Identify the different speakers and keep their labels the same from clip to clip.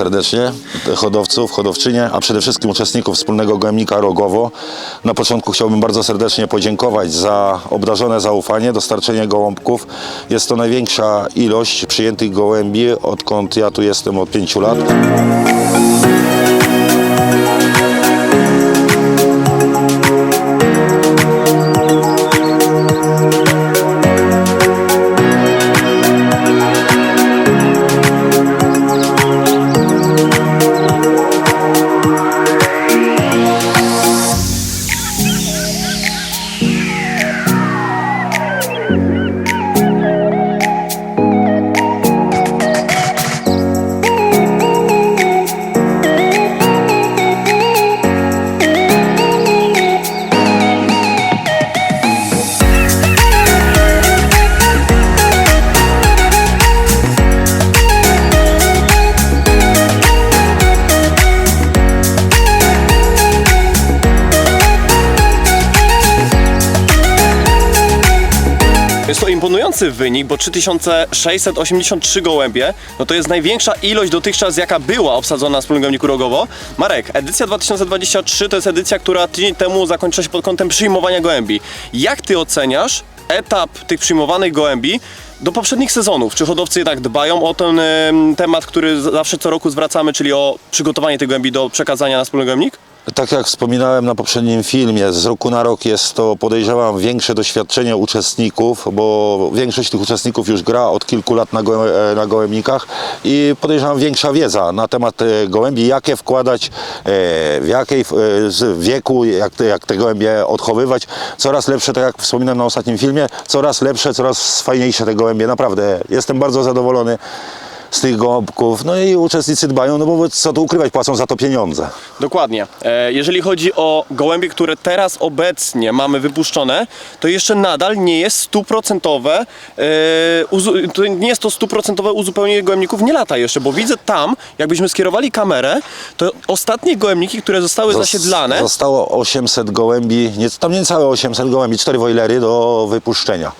Speaker 1: Serdecznie hodowców, hodowczynie, a przede wszystkim uczestników wspólnego gołębnika Rogowo. Na początku chciałbym bardzo serdecznie podziękować za obdarzone zaufanie, dostarczenie gołąbków. Jest to największa ilość przyjętych gołębi, odkąd ja tu jestem od pięciu lat.
Speaker 2: Imponujący wynik, bo 3683 gołębie, no to jest największa ilość dotychczas, jaka była obsadzona na wspólnym gołębniku Rogowo. Marek, edycja 2023 to jest edycja, która tydzień temu zakończyła się pod kątem przyjmowania gołębi. Jak ty oceniasz etap tych przyjmowanych gołębi do poprzednich sezonów? Czy hodowcy jednak dbają o ten em, temat, który zawsze co roku zwracamy, czyli o przygotowanie tych gołębi do przekazania na wspólny gołębnik?
Speaker 1: Tak jak wspominałem na poprzednim filmie, z roku na rok jest to, podejrzewam, większe doświadczenie uczestników, bo większość tych uczestników już gra od kilku lat na, gołę, e, na gołębnikach i podejrzewam większa wiedza na temat e, gołębi, jakie wkładać, e, w jakiej z wieku, jak te, jak te gołębie odchowywać. Coraz lepsze, tak jak wspominałem na ostatnim filmie, coraz lepsze, coraz fajniejsze te gołębie. Naprawdę jestem bardzo zadowolony z tych gołąbków. No i uczestnicy dbają, no bo co tu ukrywać, płacą za to pieniądze.
Speaker 2: Dokładnie. E, jeżeli chodzi o gołębie, które teraz obecnie mamy wypuszczone, to jeszcze nadal nie jest stuprocentowe, e, uzu- to nie jest to stuprocentowe uzupełnienie gołębników, nie lata jeszcze, bo widzę tam, jakbyśmy skierowali kamerę, to ostatnie gołębniki, które zostały
Speaker 1: Zos-
Speaker 2: zasiedlane,
Speaker 1: Zostało 800 gołębi, nie, tam niecałe 800 gołębi, 4 wojlery do wypuszczenia.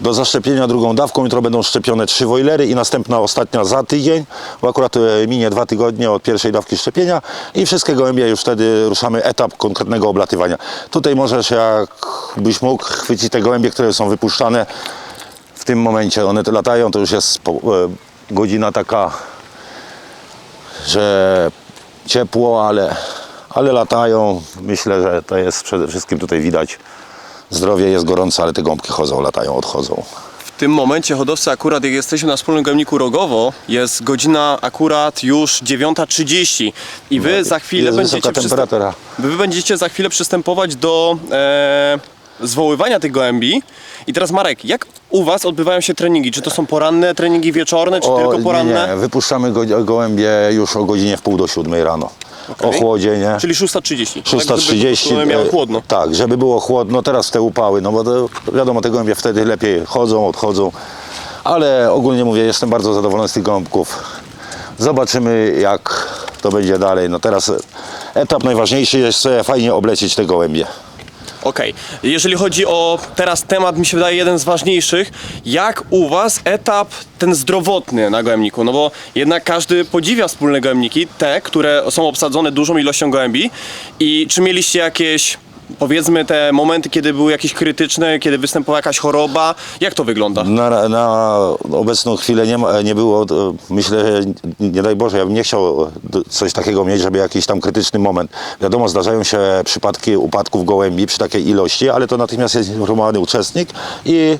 Speaker 1: Do zaszczepienia drugą dawką jutro będą szczepione 3 wojlery i następna ostatnia za tydzień, bo akurat e, minie dwa tygodnie od pierwszej dawki szczepienia i wszystkie gołębie już wtedy ruszamy etap konkretnego oblatywania. Tutaj możesz, jakbyś mógł, chwycić te gołębie, które są wypuszczane w tym momencie. One latają, to już jest e, godzina taka że ciepło, ale, ale latają. Myślę, że to jest przede wszystkim tutaj widać. Zdrowie jest gorące, ale te gąbki chodzą, latają, odchodzą.
Speaker 2: W tym momencie hodowcy akurat jak jesteśmy na wspólnym gołębniku Rogowo, jest godzina akurat już 9.30 i wy za chwilę będziecie
Speaker 1: temperatura.
Speaker 2: Wy będziecie za chwilę przystępować do e, zwoływania tych gołębi. I teraz Marek, jak u Was odbywają się treningi? Czy to są poranne treningi wieczorne, czy tylko poranne?
Speaker 1: Nie, nie, wypuszczamy go, gołębie już o godzinie w pół do siódmej rano.
Speaker 2: Okej.
Speaker 1: Ochłodzenie.
Speaker 2: Czyli 6.30. Tak,
Speaker 1: 6.30.
Speaker 2: żeby miało
Speaker 1: e,
Speaker 2: chłodno.
Speaker 1: Tak, żeby było chłodno. Teraz te upały, no bo to, wiadomo, te gołębie wtedy lepiej chodzą, odchodzą. Ale ogólnie mówię, jestem bardzo zadowolony z tych gołąbków. Zobaczymy, jak to będzie dalej. No teraz etap najważniejszy jest fajnie oblecieć te gołębie.
Speaker 2: Okej. Jeżeli chodzi o teraz temat, mi się wydaje jeden z ważniejszych. Jak u Was etap ten zdrowotny na gołębniku? No bo jednak każdy podziwia wspólne gołębniki, te, które są obsadzone dużą ilością gołębi. I czy mieliście jakieś, powiedzmy, te momenty, kiedy były jakieś krytyczne, kiedy występowała jakaś choroba? Jak to wygląda?
Speaker 1: Na, na obecną chwilę nie, ma, nie było, to myślę, nie daj Boże, ja bym nie chciał d- coś takiego mieć, żeby jakiś tam krytyczny moment. Wiadomo, zdarzają się przypadki upadków gołębi przy takiej ilości, ale to natychmiast jest informowany uczestnik i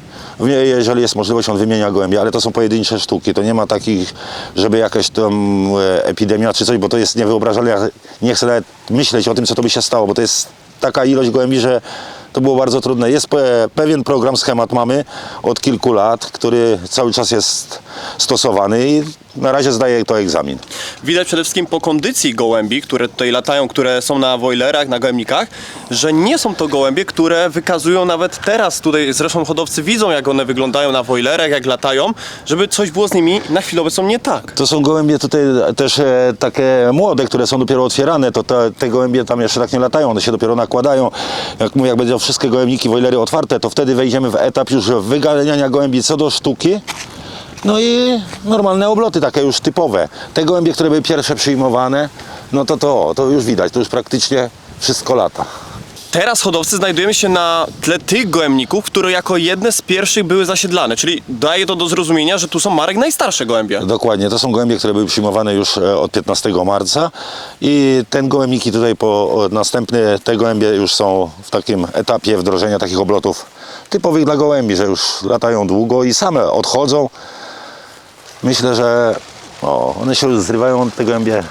Speaker 1: jeżeli jest możliwość, on wymienia gołębie, ale to są pojedyncze sztuki, to nie ma takich, żeby jakaś tam e, epidemia czy coś, bo to jest niewyobrażalne. Ja nie chcę nawet myśleć o tym, co to by się stało, bo to jest taka ilość gołębi, że to było bardzo trudne. Jest pe- pewien program, schemat mamy od kilku lat, który cały czas jest stosowany i na razie zdaje to egzamin.
Speaker 2: Widać przede wszystkim po kondycji gołębi, które tutaj latają, które są na wojlerach, na gołębnikach, że nie są to gołębie, które wykazują nawet teraz tutaj, zresztą hodowcy widzą jak one wyglądają na wojlerach, jak latają, żeby coś było z nimi na chwilę obecną nie tak.
Speaker 1: To są gołębie tutaj też e, takie młode, które są dopiero otwierane, to te, te gołębie tam jeszcze tak nie latają, one się dopiero nakładają. Jak mówię, jak będą wszystkie gołębniki, wojlery otwarte, to wtedy wejdziemy w etap już wyganiania gołębi co do sztuki No i normalne obloty, takie już typowe. Te gołębie, które były pierwsze przyjmowane, no to to, to już widać, to już praktycznie wszystko lata.
Speaker 2: Teraz hodowcy znajdujemy się na tle tych gołębników, które jako jedne z pierwszych były zasiedlane, czyli daje to do zrozumienia, że tu są Marek najstarsze gołębie.
Speaker 1: Dokładnie, to są gołębie, które były przyjmowane już e, od 15 marca i ten gołębniki tutaj po następny, te gołębie już są w takim etapie wdrożenia takich oblotów typowych dla gołębi, że już latają długo i same odchodzą. Myślę, że o, one się już zrywają te gołębie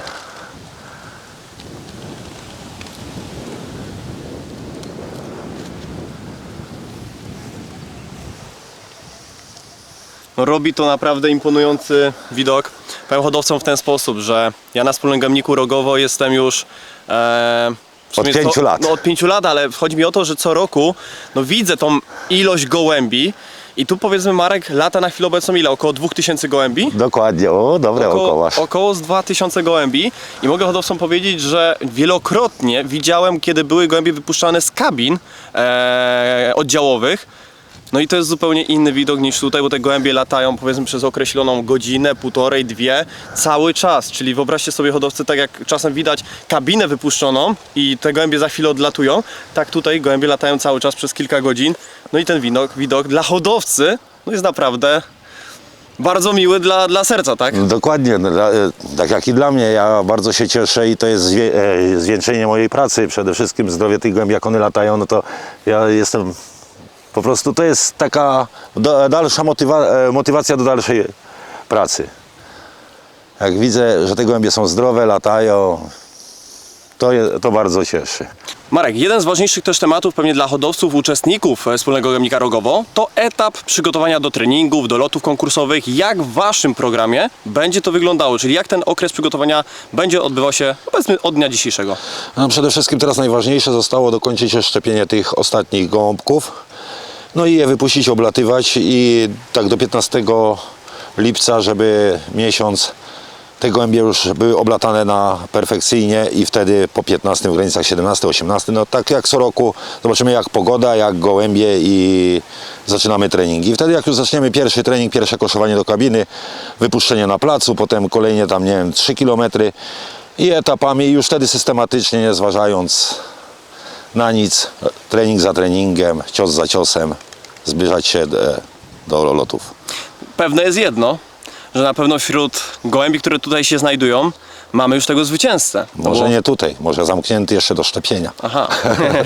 Speaker 2: No, robi to naprawdę imponujący widok. Powiem hodowcom w ten sposób, że ja na wspólnym gębniku Rogowo jestem już e, sumie
Speaker 1: Od pięciu
Speaker 2: co,
Speaker 1: lat.
Speaker 2: No, od pięciu lat, ale chodzi mi o to, że co roku no, widzę tą ilość gołębi i tu powiedzmy Marek lata na chwilę obecną ile? Około 2000 gołębi?
Speaker 1: dokładnie, o dobre oko
Speaker 2: Około,
Speaker 1: masz.
Speaker 2: około z 2000 gołębi i mogę hodowcom powiedzieć, że wielokrotnie widziałem, kiedy były gołębie wypuszczane z kabin e, oddziałowych. No i to jest zupełnie inny widok niż tutaj, bo te gołębie latają powiedzmy przez określoną godzinę, półtorej, dwie, cały czas. Czyli wyobraźcie sobie hodowcy, tak jak czasem widać kabinę wypuszczoną i te gołębie za chwilę odlatują, tak tutaj gołębie latają cały czas przez kilka godzin. No i ten widok, widok dla hodowcy no jest naprawdę bardzo miły dla, dla serca, tak?
Speaker 1: Dokładnie, no, e, tak jak i dla mnie, ja bardzo się cieszę i to jest zwie, e, zwieńczenie mojej pracy, przede wszystkim zdrowie tych gołębi, jak one latają, no to ja jestem, po prostu to jest taka dalsza motywa, e, motywacja do dalszej pracy. Jak widzę, że te gołębie są zdrowe, latają, to, je, to bardzo cieszy.
Speaker 2: Marek, jeden z ważniejszych też tematów pewnie dla hodowców, uczestników e, wspólnego gębnika Rogowo to etap przygotowania do treningów, do lotów konkursowych. Jak w Waszym programie będzie to wyglądało? Czyli jak ten okres przygotowania będzie odbywał się powiedzmy od dnia dzisiejszego?
Speaker 1: No, przede wszystkim teraz najważniejsze zostało dokończyć szczepienie tych ostatnich gołąbków. No i je wypuścić, oblatywać i tak do 15 lipca, żeby miesiąc te gołębie już były oblatane na perfekcyjnie i wtedy po 15 w granicach 17-18, no tak jak co roku zobaczymy jak pogoda, jak gołębie i zaczynamy treningi. Wtedy jak już zaczniemy pierwszy trening, pierwsze koszowanie do kabiny, wypuszczenie na placu, potem kolejnie tam nie wiem 3 km i etapami już wtedy systematycznie, nie zważając na nic, trening za treningiem, cios za ciosem, zbliżać się do, do lotów.
Speaker 2: Pewne jest jedno, że na pewno wśród gołębi, które tutaj się znajdują, mamy już tego zwycięzcę. To
Speaker 1: Może
Speaker 2: było-
Speaker 1: nie tutaj, może zamknięty jeszcze do szczepienia.
Speaker 2: Aha,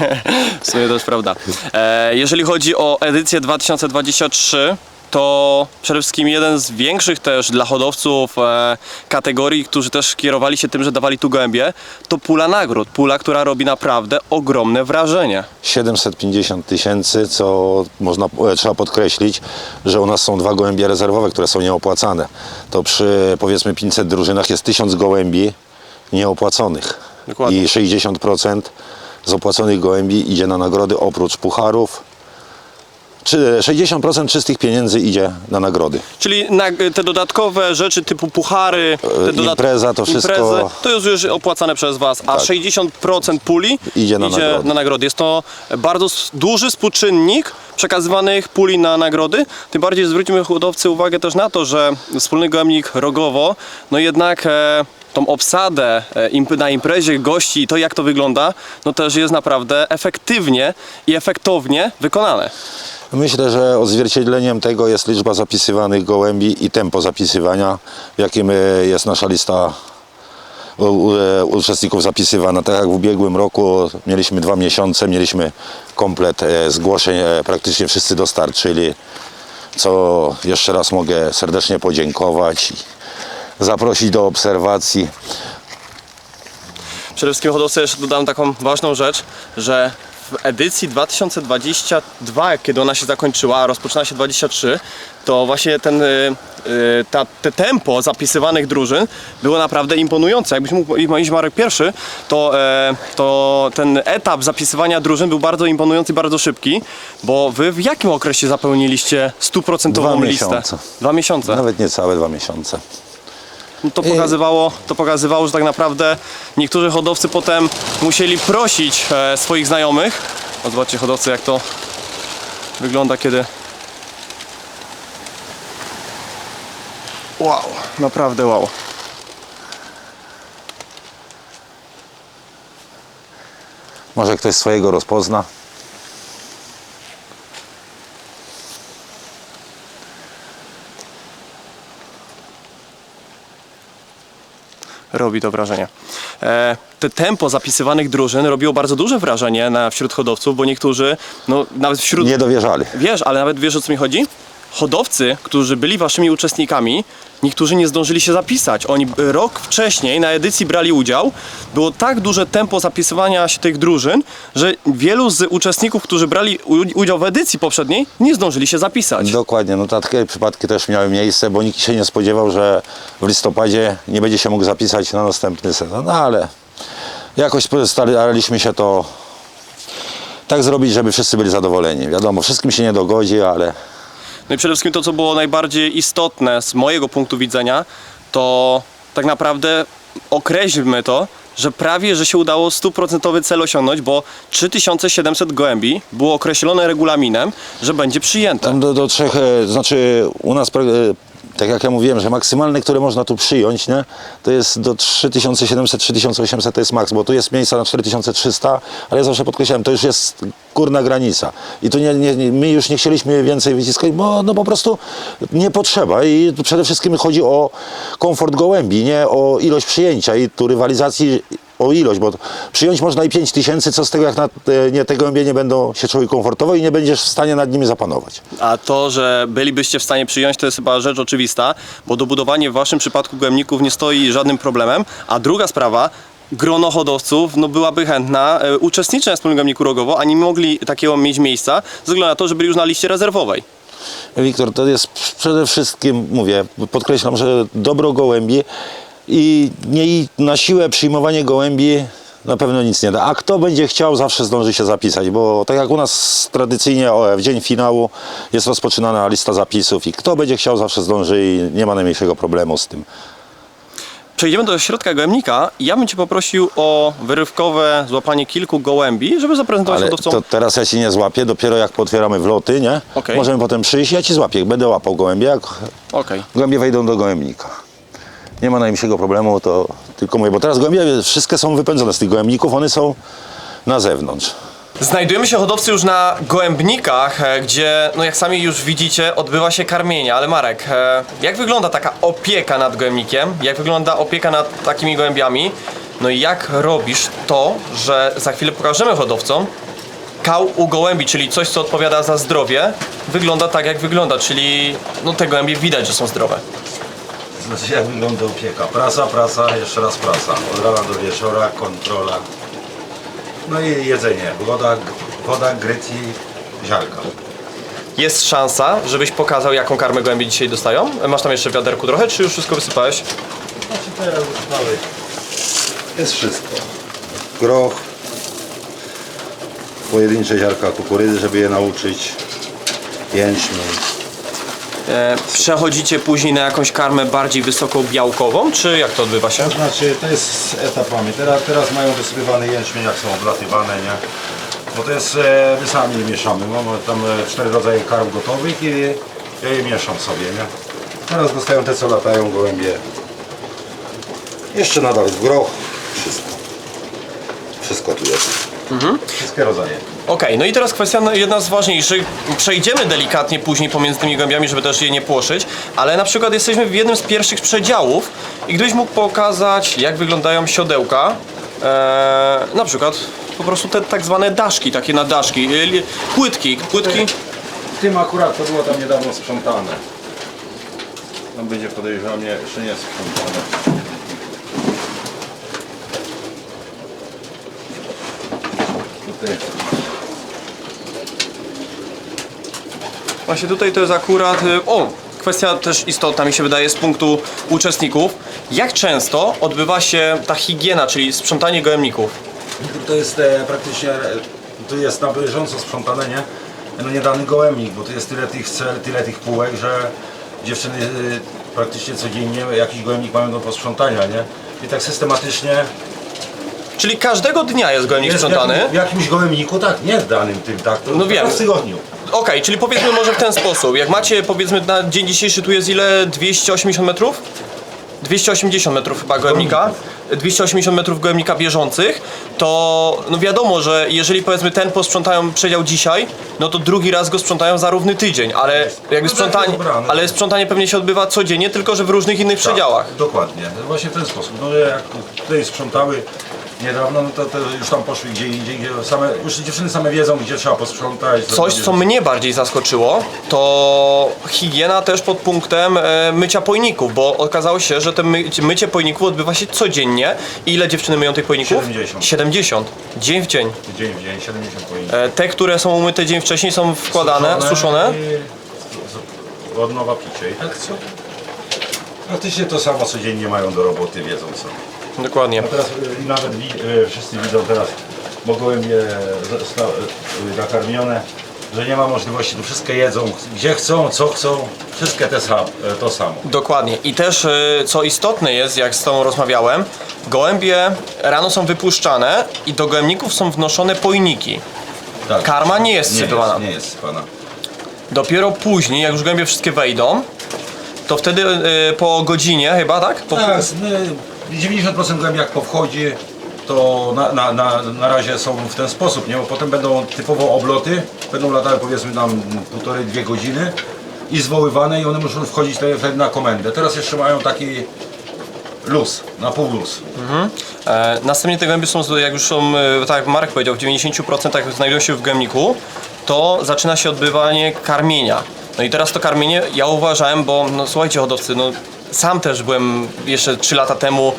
Speaker 2: w sumie to jest prawda. E, jeżeli chodzi o edycję 2023, to przede wszystkim jeden z większych też dla hodowców e, kategorii, którzy też kierowali się tym, że dawali tu gołębie, to pula nagród. Pula, która robi naprawdę ogromne wrażenie.
Speaker 1: 750 tysięcy, co można, e, trzeba podkreślić, że u nas są dwa gołębie rezerwowe, które są nieopłacane. To przy powiedzmy 500 drużynach jest 1000 gołębi nieopłaconych.
Speaker 2: Dokładnie.
Speaker 1: I 60% z opłaconych gołębi idzie na nagrody oprócz pucharów. Czy 60% czystych pieniędzy idzie na nagrody.
Speaker 2: Czyli na, te dodatkowe rzeczy typu puchary, te
Speaker 1: E, impreza, to wszystko-
Speaker 2: to jest już opłacane przez Was, a
Speaker 1: Tak.
Speaker 2: 60% puli
Speaker 1: Idzie na nagrody.
Speaker 2: na nagrody. Jest to bardzo s- duży współczynnik przekazywanych puli na nagrody. Tym bardziej zwróćmy hodowcy uwagę też na to, że wspólny gołębnik Rogowo, no jednak e, tą obsadę e, na imprezie gości i to jak to wygląda, no też jest naprawdę efektywnie i efektownie wykonane.
Speaker 1: Myślę, że odzwierciedleniem tego jest liczba zapisywanych gołębi i tempo zapisywania, w jakim e, jest nasza lista e, uczestników zapisywana. Tak jak w ubiegłym roku mieliśmy dwa miesiące, mieliśmy komplet zgłoszeń, praktycznie wszyscy dostarczyli, co jeszcze raz mogę serdecznie podziękować zaprosić do obserwacji.
Speaker 2: Przede wszystkim hodowcy jeszcze dodam taką ważną rzecz, że w edycji 2022, kiedy ona się zakończyła, a rozpoczyna się 23, to właśnie ten, y, y, ta, te tempo zapisywanych drużyn było naprawdę imponujące. Jakbyś mógł iść Marek pierwszy, to, e, to ten etap zapisywania drużyn był bardzo imponujący, bardzo szybki, bo wy w jakim okresie zapełniliście stuprocentową listę?
Speaker 1: miesiące.
Speaker 2: Dwa miesiące.
Speaker 1: Nawet niecałe dwa miesiące.
Speaker 2: No to pokazywało, to pokazywało, że tak naprawdę niektórzy hodowcy potem musieli prosić e, swoich znajomych. O, zobaczcie hodowcy jak to wygląda, kiedy Wow, naprawdę wow.
Speaker 1: Może ktoś swojego rozpozna.
Speaker 2: Robi to wrażenie. E, te tempo zapisywanych drużyn robiło bardzo duże wrażenie na, wśród hodowców, bo niektórzy, no nawet wśród...
Speaker 1: Nie dowierzali.
Speaker 2: Wiesz, ale nawet wiesz o co mi chodzi? Hodowcy, którzy byli waszymi uczestnikami, niektórzy nie zdążyli się zapisać. Oni rok wcześniej na edycji brali udział. Było tak duże tempo zapisywania się tych drużyn, że wielu z uczestników, którzy brali udział w edycji poprzedniej, nie zdążyli się zapisać.
Speaker 1: Dokładnie, no takie przypadki też miały miejsce, bo nikt się nie spodziewał, że w listopadzie nie będzie się mógł zapisać na następny sezon. No ale jakoś staraliśmy się to tak zrobić, żeby wszyscy byli zadowoleni. Wiadomo, wszystkim się nie dogodzi, ale
Speaker 2: No i przede wszystkim to, co było najbardziej istotne z mojego punktu widzenia, to tak naprawdę określmy to, że prawie, że się udało stuprocentowy cel osiągnąć, bo 3700 gołębi było określone regulaminem, że będzie przyjęte.
Speaker 1: Tam do, do trzech, e, znaczy u nas, tak jak ja mówiłem, że maksymalne, które można tu przyjąć, nie, to jest do 3700-3800 to jest maks, bo tu jest miejsca na 4300, ale ja zawsze podkreślałem, to już jest górna granica. I tu nie, nie, my już nie chcieliśmy więcej wyciskać, bo no po prostu nie potrzeba. I przede wszystkim chodzi o komfort gołębi, nie o ilość przyjęcia i tu rywalizacji o ilość, bo przyjąć można i 5 tysięcy, co z tego, jak na, e, nie, te gołębie nie będą się czuły komfortowo i nie będziesz w stanie nad nimi zapanować.
Speaker 2: A to, że bylibyście w stanie przyjąć, to jest chyba rzecz oczywista, bo dobudowanie w waszym przypadku gołębników nie stoi żadnym problemem. A druga sprawa, grono hodowców no, byłaby chętna e, uczestniczyć na wspólnym gołębniku rogowo, a nie mogli takiego mieć miejsca, ze względu na to, że byli już na liście rezerwowej.
Speaker 1: Wiktor, to jest przede wszystkim, mówię, podkreślam, że dobro gołębi i nie na siłę przyjmowanie gołębi na pewno nic nie da. A kto będzie chciał, zawsze zdąży się zapisać, bo tak jak u nas tradycyjnie w dzień finału jest rozpoczynana lista zapisów i kto będzie chciał, zawsze zdąży i nie ma najmniejszego problemu z tym.
Speaker 2: Przejdziemy do środka gołębnika i ja bym Cię poprosił o wyrywkowe złapanie kilku gołębi, żeby zaprezentować
Speaker 1: Ale
Speaker 2: hodowcom.
Speaker 1: to teraz ja ci nie złapię, dopiero jak potwieramy wloty, nie?
Speaker 2: Okej.
Speaker 1: Możemy potem przyjść, ja ci złapię, będę łapał gołębie, jak
Speaker 2: Okej.
Speaker 1: Gołębie wejdą do gołębnika. Nie ma najmniejszego problemu, to tylko mówię, bo teraz gołębie wszystkie są wypędzone z tych gołębników, one są na zewnątrz.
Speaker 2: Znajdujemy się hodowcy już na gołębnikach, e, gdzie, no jak sami już widzicie, odbywa się karmienie. Ale Marek, e, jak wygląda taka opieka nad gołębnikiem? Jak wygląda opieka nad takimi gołębiami? No i jak robisz to, że za chwilę pokażemy hodowcom, kał u gołębi, czyli coś, co odpowiada za zdrowie, wygląda tak, jak wygląda, czyli no te gołębie widać, że są zdrowe.
Speaker 1: Znaczy jak wygląda opieka? Prasa, prasa, jeszcze raz prasa. Od rana do wieczora, kontrola. No i jedzenie. Woda, woda gryt i ziarka.
Speaker 2: Jest szansa, żebyś pokazał, jaką karmę gołębie dzisiaj dostają? Masz tam jeszcze w wiaderku trochę, czy już wszystko wysypałeś?
Speaker 1: Znaczy teraz mamy. Jest wszystko. Groch, pojedyncze ziarka kukurydzy, żeby je nauczyć. Jęczmień.
Speaker 2: E, przechodzicie później na jakąś karmę bardziej wysokobiałkową, czy jak to odbywa się?
Speaker 1: To znaczy, to jest z etapami. Teraz, teraz mają wysypywane jęczmień, jak są oblatywane, nie? Bo to jest, e, my sami je mieszamy. Mamy tam e, cztery rodzaje karm gotowych i ja je mieszam sobie, nie? Teraz dostają te, co latają gołębie. Jeszcze nadal w groch. Wszystko. Wszystko tu jest. Wszystkie rodzaje.
Speaker 2: Okej, no i teraz kwestia no, jedna z ważniejszych. Przejdziemy delikatnie później pomiędzy tymi gołębiami, żeby też je nie płoszyć, ale na przykład jesteśmy w jednym z pierwszych przedziałów i gdybyś mógł pokazać, jak wyglądają siodełka, e, na przykład po prostu te tak zwane daszki, takie na daszki, e, li- płytki, płytki.
Speaker 1: Tym akurat to było tam niedawno sprzątane. Tam będzie podejrzewam, jeszcze nie sprzątane. Tutaj
Speaker 2: Właśnie tutaj to jest akurat, e, o, kwestia też istotna mi się wydaje z punktu uczestników. Jak często odbywa się ta higiena, czyli sprzątanie gołębników?
Speaker 1: To jest e, praktycznie, e, tu jest na bieżąco sprzątane, nie? No nie dany gołębnik, bo tu jest tyle tych cel, tyle tych półek, że dziewczyny e, praktycznie codziennie jakiś gołębnik mają do posprzątania, nie? I tak systematycznie
Speaker 2: Czyli każdego dnia jest gołębnik
Speaker 1: Jest
Speaker 2: sprzątany.
Speaker 1: W jakimś gołębniku, tak, nie w danym tym, tak, to
Speaker 2: No wiem.
Speaker 1: raz w tygodniu.
Speaker 2: Okej, czyli powiedzmy może w ten sposób. Jak macie powiedzmy na dzień dzisiejszy tu jest ile? 280 metrów? 280 metrów chyba gołębnika. 280 metrów gołębnika bieżących, to no wiadomo, że jeżeli powiedzmy ten posprzątają przedział dzisiaj, no to drugi raz go sprzątają za równy tydzień, ale jakby
Speaker 1: tak,
Speaker 2: sprzątanie,
Speaker 1: dobra, no.
Speaker 2: ale sprzątanie pewnie się odbywa codziennie, tylko że w różnych innych przedziałach.
Speaker 1: Tak, dokładnie, właśnie w ten sposób. No jak tutaj sprzątały niedawno, no to, to już tam poszły gdzie indziej, gdzie same, już dziewczyny same wiedzą, gdzie trzeba posprzątać.
Speaker 2: Coś, co mnie bardziej zaskoczyło, to higiena też pod punktem e, mycia pojników, bo okazało się, że to my, mycie pojników odbywa się codziennie. I ile dziewczyny myją tych pojników?
Speaker 1: 70.
Speaker 2: 70. Dzień w dzień.
Speaker 1: Dzień w dzień, 70 powinni.
Speaker 2: E, te, które są umyte dzień wcześniej są wkładane, suszone.
Speaker 1: i Od nowa picie. I tak co? Praktycznie to samo codziennie mają do roboty, wiedzą co.
Speaker 2: Dokładnie.
Speaker 1: A teraz y, nawet wi- y, wszyscy widzą teraz, bo gołębie zosta- y, nakarmione, że nie ma możliwości, to wszystkie jedzą, gdzie chcą, co chcą, wszystkie te sam, y, to samo.
Speaker 2: Dokładnie. I też co istotne jest, jak z Tobą rozmawiałem, gołębie rano są wypuszczane i do gołębników są wnoszone pojniki.
Speaker 1: Tak.
Speaker 2: Karma nie jest
Speaker 1: nie jest, nie jest sypana.
Speaker 2: Dopiero później, jak już gołębie wszystkie wejdą, to wtedy e, po godzinie chyba, tak? Po,
Speaker 1: Tak, my 90% gołębi jak powchodzi, to na, na, na, na razie są w ten sposób, nie? Bo potem będą typowo obloty, będą latały powiedzmy tam półtorej, dwie godziny i zwoływane i one muszą wchodzić te- wtedy na komendę. Teraz jeszcze mają taki luz, na pół luz.
Speaker 2: E, następnie te gołębie są, jak już są, e, tak jak Marek powiedział, w 90% znajdują się w gołębniku, to zaczyna się odbywanie karmienia. No i teraz to karmienie ja uważałem, bo no słuchajcie hodowcy, no sam też byłem jeszcze 3 lata temu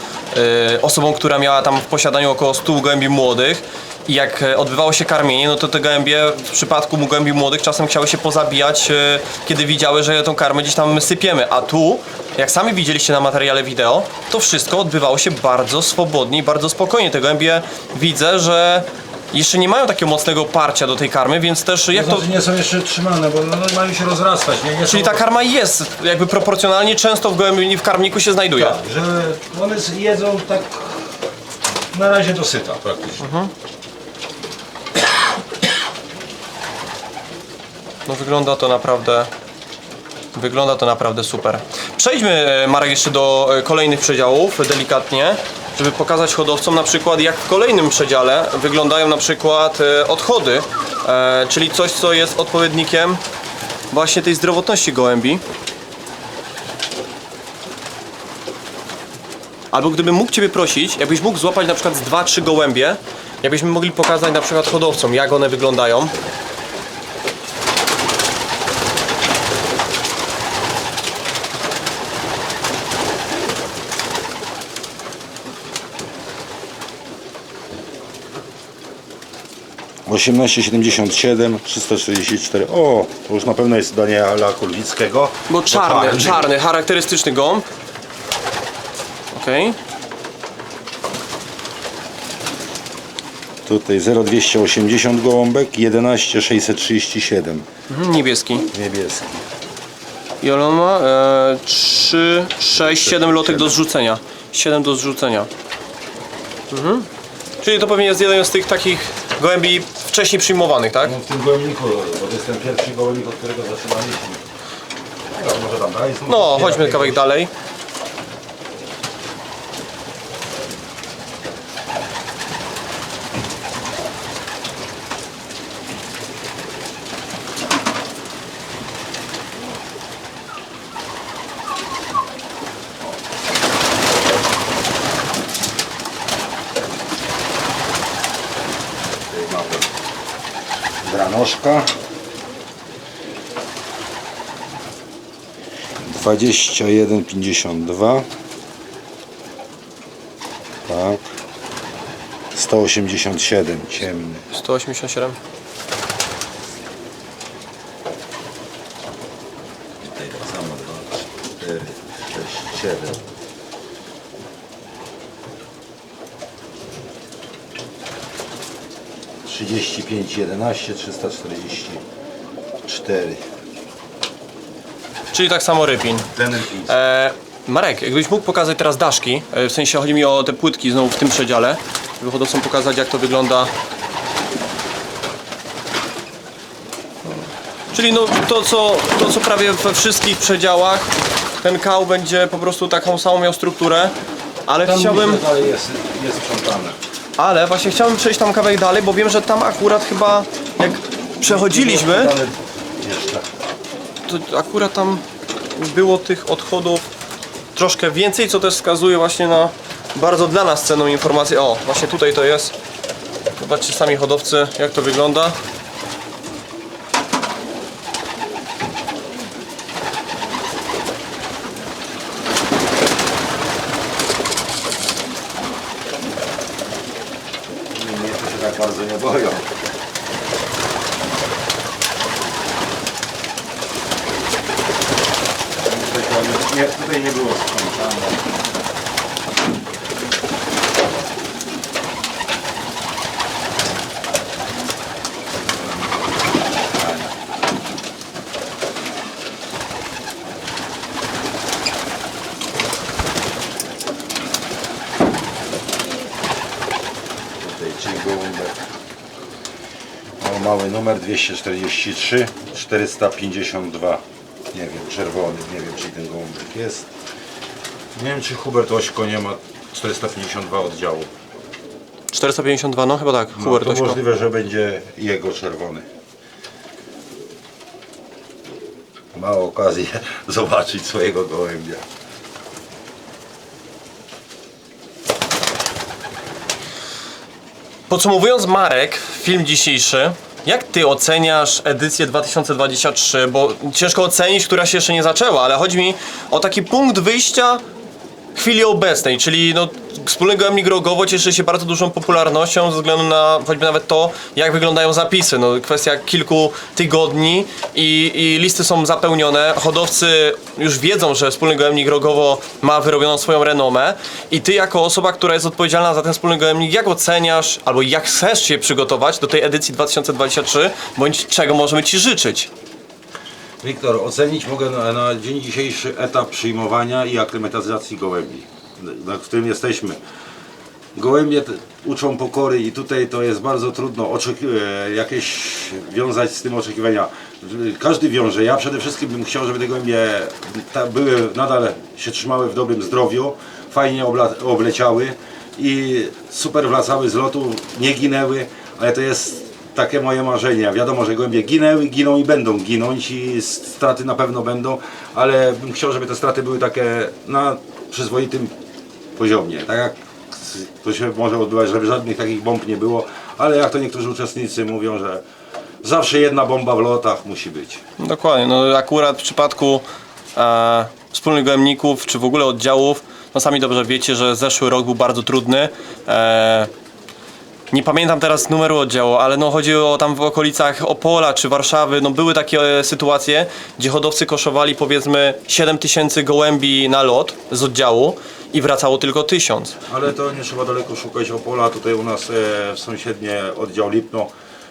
Speaker 2: e, osobą, która miała tam w posiadaniu około 100 gołębi młodych i jak e, odbywało się karmienie, no to te gołębie w przypadku gołębi młodych czasem chciały się pozabijać, e, kiedy widziały, że tą karmę gdzieś tam sypiemy, a tu jak sami widzieliście na materiale wideo, to wszystko odbywało się bardzo swobodnie i bardzo spokojnie. Te gołębie widzę, że jeszcze nie mają takiego mocnego parcia do tej karmy, więc też jak to...
Speaker 1: Znaczy nie są jeszcze trzymane, bo no, mają się rozrastać. Nie, nie
Speaker 2: Czyli
Speaker 1: są,
Speaker 2: ta karma jest jakby proporcjonalnie często w gołębi w karmniku się znajduje.
Speaker 1: Tak, że one jedzą tak na razie dosyta praktycznie.
Speaker 2: No wygląda to naprawdę... Wygląda to naprawdę super. Przejdźmy, e, Marek, jeszcze do e, kolejnych przedziałów, delikatnie, żeby pokazać hodowcom na przykład, jak w kolejnym przedziale wyglądają na przykład e, odchody, e, czyli coś, co jest odpowiednikiem właśnie tej zdrowotności gołębi. Albo gdybym mógł Ciebie prosić, jakbyś mógł złapać na przykład z 2-3 gołębie, jakbyśmy mogli pokazać na przykład hodowcom, jak one wyglądają.
Speaker 1: Osiemnaście siedemdziesiąt siedem, 344. O, to już na pewno jest Daniela Kulwickiego.
Speaker 2: Bo czarny, czarny, charakterystyczny gąb. Okej.
Speaker 1: Tutaj 0280 gołąbek, 11637
Speaker 2: Mhm, niebieski.
Speaker 1: niebieski.
Speaker 2: I on ma e, 3, 6, 7 lotek do zrzucenia. 7 do zrzucenia. Mhm. Czyli to pewnie jest jeden z tych takich gołębi wcześniej przyjmowanych, tak?
Speaker 1: No w tym gołębniku, bo to jest ten pierwszy gołębnik, od którego zaczynaliśmy. No, może tam dalej.
Speaker 2: No, chodźmy kawałek dalej.
Speaker 1: Tutaj mamy granoszka. 21,52 Tak. 187 ciemny.
Speaker 2: 187.
Speaker 1: Tutaj tak samo 2, 4, 6, 7 35, 11, 344
Speaker 2: Czyli tak samo rypin.
Speaker 1: Ten pis.
Speaker 2: E, Marek, jakbyś mógł pokazać teraz daszki, e, w sensie chodzi mi o te płytki znowu w tym przedziale, żeby hodowcom pokazać jak to wygląda. Czyli no to co, to co prawie we wszystkich przedziałach, ten kał będzie po prostu taką samą miał strukturę, ale chciałbym...
Speaker 1: dalej jest, jest sprzątane.
Speaker 2: Ale właśnie chciałbym przejść tam kawałek dalej, bo wiem, że tam akurat chyba jak przechodziliśmy,
Speaker 1: Ale jeszcze.
Speaker 2: To akurat tam było tych odchodów troszkę więcej, co też wskazuje właśnie na bardzo dla nas cenną informację. O, właśnie tutaj to jest. Zobaczcie sami hodowcy, jak to wygląda.
Speaker 1: Mnie to się tak bardzo nie boją. Nie, tutaj nie było sprzątane. Tutaj ci gołąbek. O, mały numer 243 452. Nie wiem, czerwony, nie wiem czy ten gołąbek jest. Nie wiem czy Hubert Ośko nie ma 452 oddziału.
Speaker 2: 452, no chyba tak,
Speaker 1: No,
Speaker 2: Hubert
Speaker 1: to
Speaker 2: Ośko.
Speaker 1: możliwe, że będzie jego czerwony. Ma okazję zobaczyć swojego gołębia.
Speaker 2: Podsumowując Marek, film dzisiejszy, jak ty oceniasz edycję 2023? Bo ciężko ocenić, która się jeszcze nie zaczęła, ale chodzi mi o taki punkt wyjścia chwili obecnej, czyli no, wspólny gojemnik Rogowo cieszy się bardzo dużą popularnością ze względu na choćby nawet to, jak wyglądają zapisy. No, kwestia kilku tygodni i, i listy są zapełnione. Hodowcy już wiedzą, że wspólny gojemnik Rogowo ma wyrobioną swoją renomę i ty jako osoba, która jest odpowiedzialna za ten wspólny gojemnik, jak oceniasz albo jak chcesz się przygotować do tej edycji 2023, bądź czego możemy ci życzyć?
Speaker 1: Wiktor, ocenić mogę na, na dzień dzisiejszy etap przyjmowania i aklimatyzacji gołębi, na którym jesteśmy. Gołębie uczą pokory i tutaj to jest bardzo trudno e, jakieś wiązać z tym oczekiwania. Każdy wiąże. Ja przede wszystkim bym chciał, żeby te gołębie były, nadal się trzymały w dobrym zdrowiu, fajnie obleciały i super wracały z lotu, nie ginęły, ale to jest takie moje marzenia. Wiadomo, że gołębie ginęły, giną i będą ginąć i straty na pewno będą, ale bym chciał, żeby te straty były takie na przyzwoitym poziomie. Tak jak to się może odbywać, żeby żadnych takich bomb nie było, ale jak to niektórzy uczestnicy mówią, że zawsze jedna bomba w lotach musi być.
Speaker 2: Dokładnie, no akurat w przypadku e, wspólnych gojemników, czy w ogóle oddziałów, no sami dobrze wiecie, że zeszły rok był bardzo trudny. E, nie pamiętam teraz numeru oddziału, ale no chodzi o tam w okolicach Opola czy Warszawy, no były takie e, sytuacje, gdzie hodowcy koszowali powiedzmy 7 tysięcy gołębi na lot z oddziału i wracało tylko 1000.
Speaker 1: Ale to nie trzeba daleko szukać Opola. Tutaj u nas e, w sąsiednie oddział Lipno.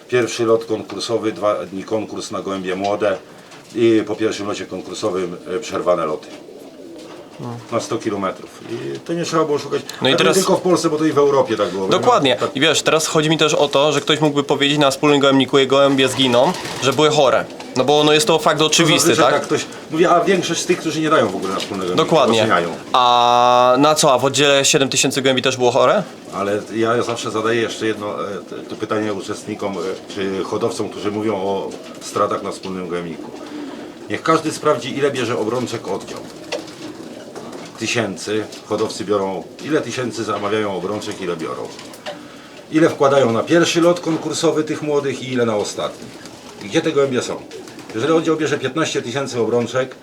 Speaker 1: Pierwszy lot konkursowy, dwa dni konkurs na gołębie młode i po pierwszym locie konkursowym e, przerwane loty. Na 100 km. I to nie trzeba było szukać.
Speaker 2: No i
Speaker 1: to
Speaker 2: teraz-
Speaker 1: nie tylko w Polsce, bo to i w Europie tak było.
Speaker 2: Dokładnie.
Speaker 1: Tak,
Speaker 2: I wiesz, teraz chodzi mi też o to, że ktoś mógłby powiedzieć na wspólnym gołębniku jego gołębie zginą, że były chore. No bo no jest to fakt oczywisty,
Speaker 1: Zazwyczaj
Speaker 2: tak?
Speaker 1: ktoś mówi, a większość z tych, którzy nie dają w ogóle na wspólnego
Speaker 2: Dokładnie.
Speaker 1: oceniają.
Speaker 2: A na co? A w oddziale 7000 gołębi też było chore?
Speaker 1: Ale ja zawsze zadaję jeszcze jedno e, to pytanie uczestnikom e, czy hodowcom, którzy mówią o stratach na wspólnym gołębniku. Niech każdy sprawdzi, ile bierze obrączek oddział. Tysięcy hodowcy biorą, ile tysięcy zamawiają obrączek, ile biorą. Ile wkładają na pierwszy lot konkursowy tych młodych i ile na ostatni. Gdzie te gołębie są? Jeżeli oddział bierze 15 tysięcy obrączek,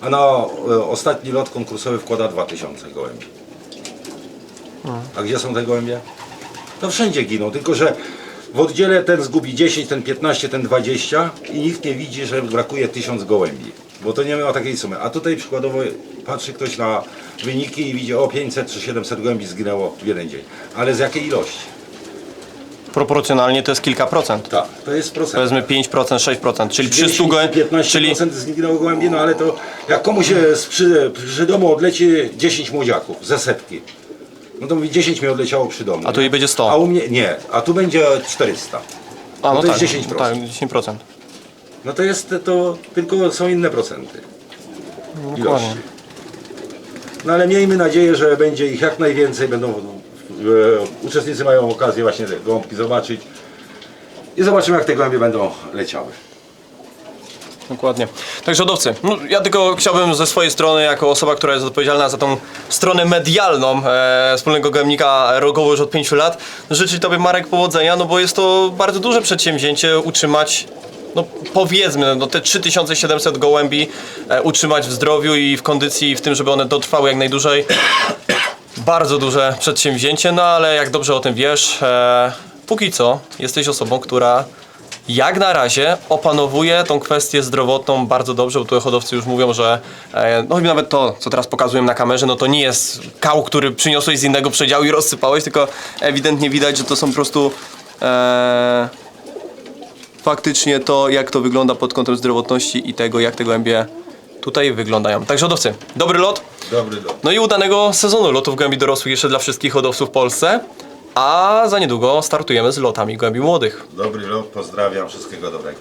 Speaker 1: a na e, ostatni lot konkursowy wkłada 2000 gołębi. A gdzie są te gołębie? To wszędzie giną, tylko że w oddziale ten zgubi 10, ten 15, ten 20 i nikt nie widzi, że brakuje 1000 gołębi. Bo to nie ma takiej sumy. A tutaj przykładowo patrzy ktoś na wyniki i widzi o 500 czy 700 gołębi zginęło w jeden dzień. Ale z jakiej ilości?
Speaker 2: Proporcjonalnie to jest kilka procent.
Speaker 1: Tak, to jest procent.
Speaker 2: Powiedzmy 5%, 6%, czyli przy 100
Speaker 1: 10,
Speaker 2: gołębi,
Speaker 1: 15%
Speaker 2: czyli
Speaker 1: zginęło gołębi, no ale to jak komuś z przy, przy domu odleci 10 młodziaków ze setki, No to mówi 10 mi odleciało przy domu.
Speaker 2: A tu
Speaker 1: nie?
Speaker 2: i będzie 100.
Speaker 1: A u mnie nie, a tu będzie 400.
Speaker 2: A,
Speaker 1: no to jest
Speaker 2: tak,
Speaker 1: 10%.
Speaker 2: Tak, 10%.
Speaker 1: No to jest to, tylko są inne procenty.
Speaker 2: Dokładnie.
Speaker 1: Ilości. No ale miejmy nadzieję, że będzie ich jak najwięcej, będą, e, uczestnicy mają okazję właśnie te zobaczyć i zobaczymy jak te gołębie będą leciały.
Speaker 2: Dokładnie. Także hodowcy, no, ja tylko chciałbym ze swojej strony, jako osoba, która jest odpowiedzialna za tą stronę medialną e, wspólnego gojemnika Rogowo już od 5 lat, życzyć Tobie Marek powodzenia, no bo jest to bardzo duże przedsięwzięcie utrzymać no powiedzmy, no te 3700 gołębi e, utrzymać w zdrowiu i w kondycji, i w tym, żeby one dotrwały jak najdłużej. Bardzo duże przedsięwzięcie, no ale jak dobrze o tym wiesz, e, póki co jesteś osobą, która jak na razie opanowuje tą kwestię zdrowotną bardzo dobrze, bo tu hodowcy już mówią, że e, no choćby nawet to, co teraz pokazuję na kamerze, no to nie jest kał, który przyniosłeś z innego przedziału i rozsypałeś, tylko ewidentnie widać, że to są po prostu e, faktycznie to, jak to wygląda pod kątem zdrowotności i tego, jak te gołębie tutaj wyglądają. Także hodowcy, dobry lot.
Speaker 1: Dobry lot.
Speaker 2: No i udanego sezonu lotów gołębi dorosłych jeszcze dla wszystkich hodowców w Polsce. A za niedługo startujemy z lotami gołębi młodych.
Speaker 1: Dobry lot, pozdrawiam, wszystkiego dobrego.